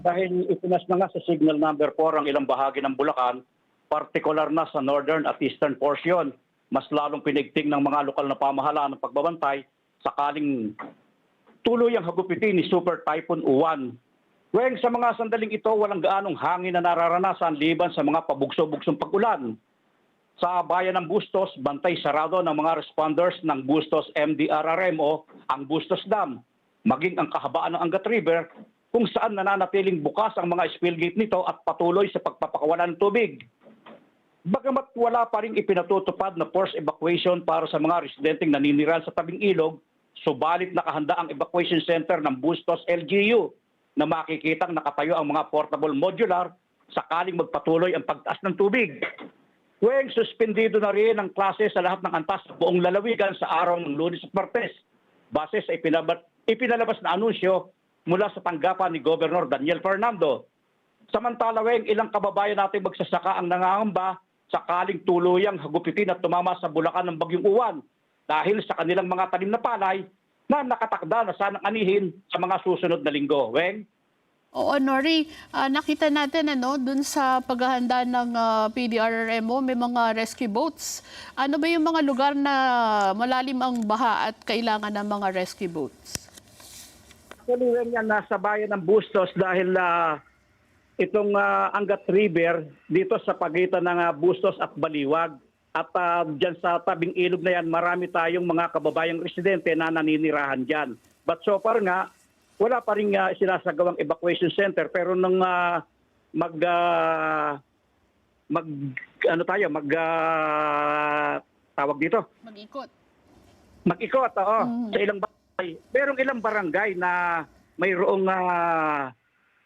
Dahil itinas na nga sa signal number 4 ang ilang bahagi ng Bulacan, partikular na sa northern at eastern portion, mas lalong pinigting ng mga lokal na pamahalaan ng pagbabantay sakaling tuloy ang hagupitin ni Super Typhoon Uwan. Weng sa mga sandaling ito, walang gaanong hangin na nararanasan liban sa mga pabugso-bugsong pag-ulan. Sa bayan ng Bustos, bantay sarado ng mga responders ng Bustos MDRRM o ang Bustos Dam, maging ang kahabaan ng Angat River kung saan nananatiling bukas ang mga spill gate nito at patuloy sa pagpapakawalan ng tubig. Bagamat wala pa rin ipinatutupad na forced evacuation para sa mga residenteng naninirahan sa tabing ilog, subalit nakahanda ang evacuation center ng Bustos LGU na makikitang nakatayo ang mga portable modular sakaling magpatuloy ang pagtaas ng tubig. Weng suspendido na rin ang klase sa lahat ng antas sa buong lalawigan sa araw ng lunes at martes base sa ipinalabas na anunsyo mula sa tanggapan ni Governor Daniel Fernando. Samantala, Weng, ilang kababayan natin magsasaka ang nangangamba sakaling tuluyang hagupitin at tumama sa bulakan ng bagyong uwan dahil sa kanilang mga tanim na palay na nakatakda na sanang anihin sa mga susunod na linggo. Weng? Oo, Nori, ah, nakita natin ano, dun sa paghahanda ng ah, PDRRMO, may mga rescue boats. Ano ba yung mga lugar na malalim ang baha at kailangan ng mga rescue boats? Actually, Weng, yan nasa bayan ng Bustos dahil ah, itong ah, Angat River dito sa pagitan ng ah, Bustos at Baliwag. At uh, dyan sa tabing ilog na yan, marami tayong mga kababayang residente na naninirahan dyan. But so far nga, wala pa rin ah, sinasagawang evacuation center. Pero nung ah, mag, ah, mag, ano tayo, mag, ah, tawag dito, Mag-ikot. Mag-ikot, oo. Mm. Sa ilang. Merong ilang barangay na mayroong ah,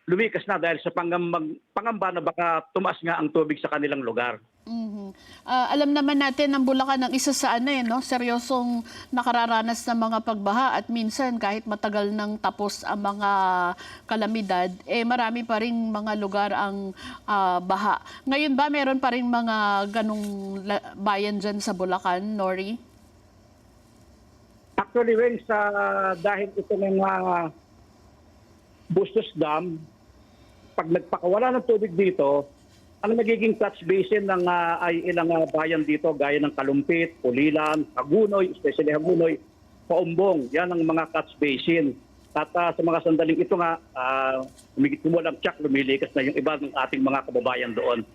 lumikas na dahil sa pangambang, pangamba na baka tumaas nga ang tubig sa kanilang lugar. Mhm. Ah, alam naman natin ang Bulacan ang isa sa ano eh, no? seryosong nakararanas ng mga pagbaha at minsan kahit matagal nang tapos ang mga kalamidad, eh marami pa rin mga lugar ang ah, baha. Ngayon ba meron pa rin mga ganong bayan dyan sa Bulacan, Nori? Actually, Weng, sa, dahil ito ng uh, Bustos Dam, pag nagpakawala ng tubig dito, ang nagiging touch basin ng ah, ay ilang ah, bayan dito gaya ng Kalumpit, Pulilan, Hagunoy, especially Hagunoy, Paumbong. Yan ang mga touch basin. At ah, sa mga sandaling ito nga, uh, umigit kumulang tsak, lumilikas na yung iba ng ating mga kababayan doon.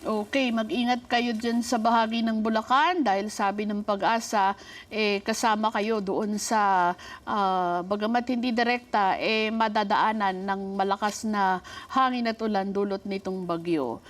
Okay, mag-ingat kayo dyan sa bahagi ng Bulacan dahil sabi ng pag-asa, eh, kasama kayo doon sa, ah, bagamat hindi direkta, eh, madadaanan ng malakas na hangin at ulan dulot nitong bagyo.